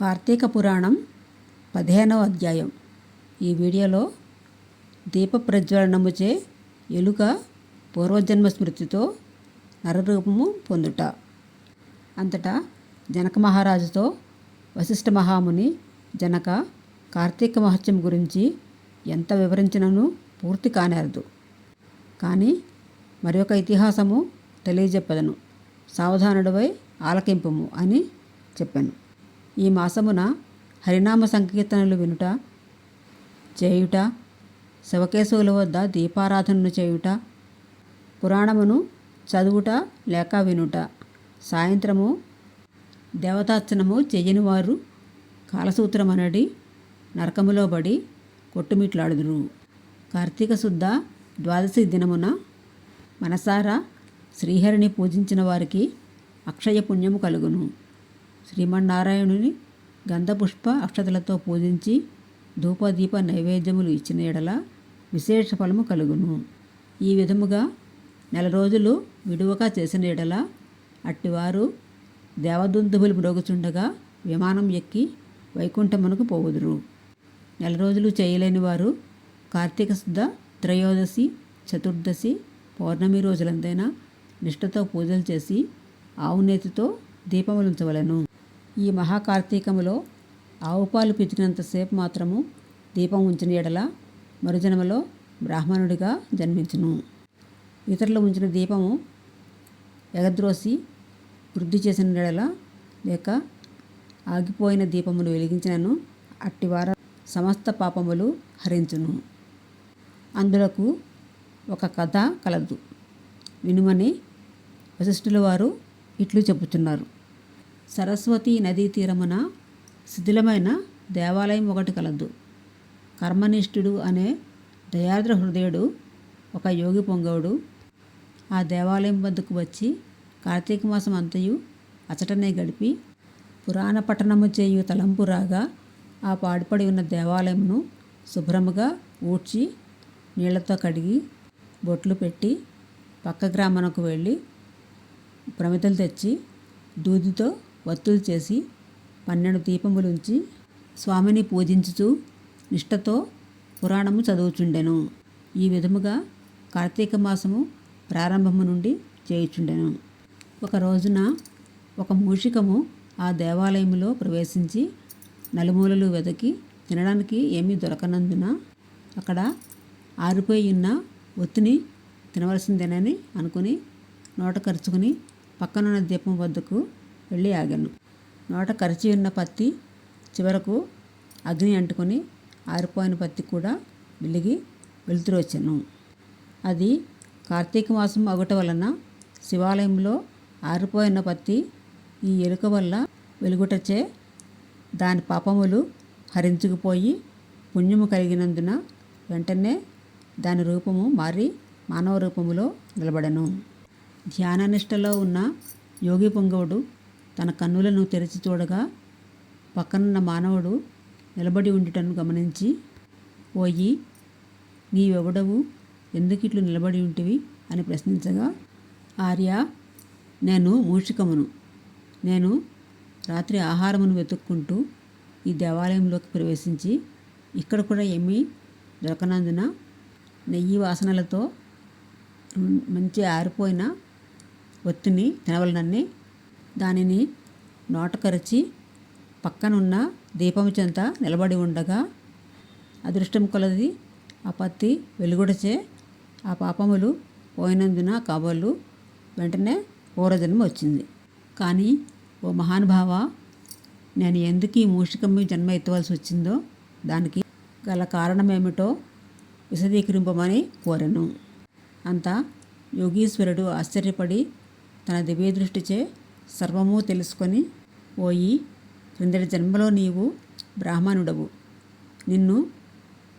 కార్తీక పురాణం పదిహేనవ అధ్యాయం. ఈ వీడియోలో దీప ప్రజ్వలనముచే ఎలుక పూర్వజన్మ స్మృతితో నరరూపము పొందుట. అంతటా జనక మహారాజుతో వశిష్ఠ మహాముని జనక కార్తీక మహత్యం గురించి ఎంత వివరించినను పూర్తి కానేరదు. కానీ మరి ఒక ఇతిహాసము తెలియజెప్పదను. సావధానుడివై ఆలకింపము అని చెప్పాను. ఈ మాసమున హరినామ సంకీర్తనలు వినుట చేయుట శివకేశవుల వద్ద దీపారాధనను చేయుట పురాణమును చదువుట లేక వినుట. సాయంత్రము దేవతార్చనము చెయ్యని వారు కాలసూత్రమనడి నరకములో పడి కొట్టుమిట్లాడుదురు. కార్తీక శుద్ధ ద్వాదశి దినమున మనసారా శ్రీహరిని పూజించిన వారికి అక్షయ పుణ్యము కలుగును. శ్రీమన్నారాయణుని గంధపుష్ప అక్షతలతో పూజించి ధూపదీప నైవేద్యములు ఇచ్చిన ఎడల విశేష ఫలము కలుగును. ఈ విధముగా నెల రోజులు విడువగా చేసిన ఎడల అట్టివారు దేవదుందుబులు మ్రోగుచుండగా విమానం ఎక్కి వైకుంఠమునకు పోవుదురు. నెల రోజులు చేయలేని వారు కార్తీక శుద్ధ త్రయోదశి చతుర్దశి పౌర్ణమి రోజులందైనా నిష్ఠతో పూజలు చేసి ఆవునేతితో దీపములుంచవలను. ఈ మహాకార్తీకములో ఆవుపాలు పితికినంతసేపు మాత్రము దీపం ఉంచిన ఎడల మరుజన్మలో బ్రాహ్మణుడిగా జన్మించును. ఇతరులు ఉంచిన దీపము ఎగద్రోసి వృద్ధి చేసిన ఎడల లేక ఆగిపోయిన దీపమును వెలిగించినను అట్టివార సమస్త పాపములు హరించును. అందులకు ఒక కథ కలదు. వినుమని వశిష్ఠుల వారు ఇట్లు చెబుతున్నారు. సరస్వతి నదీ తీరమున శిథిలమైన దేవాలయం ఒకటి కలదు. కర్మనిష్ఠుడు అనే దయాద్ర హృదయుడు ఒక యోగి పొంగవుడు. ఆ దేవాలయం వద్దకు వచ్చి కార్తీక మాసం అంతయు అచటనే గడిపి పురాణ పట్టణము చేయు తలంపు రాగా ఆ పాడుపడి ఉన్న దేవాలయమును శుభ్రముగా ఊడ్చి నీళ్ళతో కడిగి బొట్లు పెట్టి పక్క గ్రామనకు వెళ్ళి ప్రమిదలు తెచ్చి దూదితో వత్తులు చేసి పన్నెండు దీపములుంచి స్వామిని పూజించుచు నిష్ఠతో పురాణము చదువుచుండెను. ఈ విధముగా కార్తీక మాసము ప్రారంభము నుండి చేయుచుండెను. ఒక రోజున ఒక మూషికము ఆ దేవాలయములో ప్రవేశించి నలుమూలలు వెతకి తినడానికి ఏమీ దొరకనందున అక్కడ ఆరిపోయి ఉన్న ఒత్తిని తినవలసిందేనని అనుకుని నోట కరుచుకుని పక్కనున్న దీపం వద్దకు వెళ్ళి ఆగాను. నోట కరిచి ఉన్న పత్తి చివరకు అగ్ని అంటుకొని ఆరిపోయిన పత్తి కూడా వెలిగి వెలుతురు వచ్చాను. అది కార్తీక మాసం అగుట వలన శివాలయంలో ఆరిపోయిన పత్తి ఈ ఎలుక వల్ల వెలుగుటచే దాని పాపములు హరించుకుపోయి పుణ్యము కలిగినందున వెంటనే దాని రూపము మారి మానవ రూపములో నిలబడను. ధ్యాననిష్టలో ఉన్న యోగి పొంగవుడు తన కన్నులను తెరిచి చూడగా పక్కనున్న మానవుడు నిలబడి ఉండుటను గమనించి పోయి నీవెవడవు? ఎందుకు ఇట్లు నిలబడి ఉంటివి? అని ప్రశ్నించగా ఆర్య నేను మూషికమును. నేను రాత్రి ఆహారమును వెతుక్కుంటూ ఈ దేవాలయంలోకి ప్రవేశించి ఇక్కడ కూడా ఏమీ దొరకనందున నెయ్యి వాసనలతో మంచి ఆరిపోయిన ఒత్తిని తినవలనని దానిని నోటకరచి పక్కనున్న దీపము చెంత నిలబడి ఉండగా అదృష్టం కొలది ఆ పత్తి వెలుగుడచే ఆ పాపములు పోయినందున కాబోలు వెంటనే పూర్వజన్మ వచ్చింది. కానీ ఓ మహానుభావ నేను ఎందుకు ఈ మూషికమ్మి జన్మ ఎత్తవలసి వచ్చిందో దానికి గల కారణమేమిటో విశదీకరింపమని కోరాను. అంతా యోగీశ్వరుడు ఆశ్చర్యపడి తన దివ్య దృష్టిచే సర్వము తెలుసుకొని పోయి క్రిందటి జన్మలో నీవు బ్రాహ్మణుడవు. నిన్ను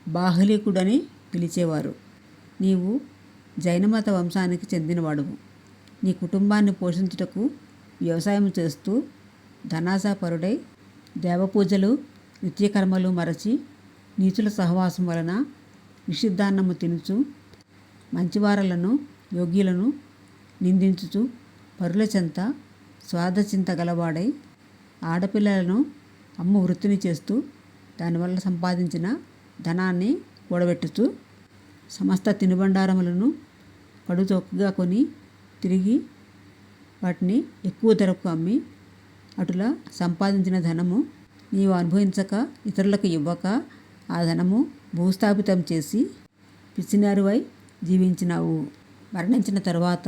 బాహ్లీకుడని పిలిచేవారు. నీవు జైనమత వంశానికి చెందినవాడువు. నీ కుటుంబాన్ని పోషించుటకు వ్యవసాయం చేస్తూ ధనాసాపరుడై దేవపూజలు నిత్యకర్మలు మరచి నీచుల సహవాసం వలన నిషిద్ధాన్నము తినుచు మంచివారలను యోగ్యులను నిందించుచు పరుల చెంత స్వార్థచింత గలవాడై ఆడపిల్లలను అమ్మ వృత్తిని చేస్తూ దానివల్ల సంపాదించిన ధనాన్ని కూడబెట్టుతూ సమస్త తినుబండారములను కడుచొక్కగా కొని తిరిగి వాటిని ఎక్కువ ధరకు అమ్మి అటులా సంపాదించిన ధనము నీవు అనుభవించక ఇతరులకు ఇవ్వక ఆ ధనము భూస్థాపితం చేసి పిచ్చినారువై జీవించినావు. మరణించిన తరువాత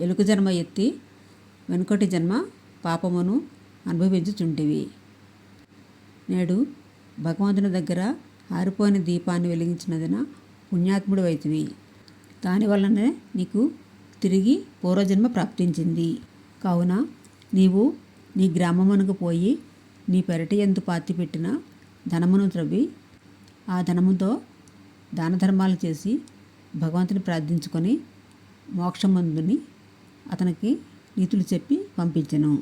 ఎలుక జన్మ ఎత్తి వెనుకటి జన్మ పాపమును అనుభవించుచుంటివి. నేడు భగవంతుని దగ్గర ఆరిపోయిన దీపాన్ని వెలిగించినదిన పుణ్యాత్ముడు అవుతుంది దానివల్లనే నీకు తిరిగి పూర్వజన్మ ప్రాప్తించింది. కావున నీవు నీ గ్రామమునకు పోయి నీ పెరటి ఎందు పాతిపెట్టిన ధనమును త్రవ్వి ఆ ధనముతో దాన ధర్మాలు చేసి భగవంతుని ప్రార్థించుకొని మోక్షమందుని అతనికి నీతులు చెప్పి పంపించెను.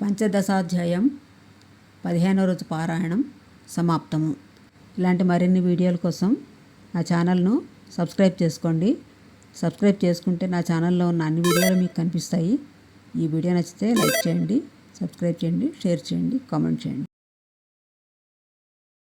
పంచదశాధ్యాయం పదిహేనో రోజు పారాయణం సమాప్తము. ఇలాంటి మరిన్ని వీడియోల కోసం నా ఛానల్ను సబ్స్క్రైబ్ చేసుకోండి. సబ్స్క్రైబ్ చేసుకుంటే నా ఛానల్లో ఉన్న అన్ని వీడియోలు మీకు కనిపిస్తాయి. ఈ వీడియో నచ్చితే లైక్ చేయండి సబ్స్క్రైబ్ చేయండి షేర్ చేయండి కామెంట్ చేయండి.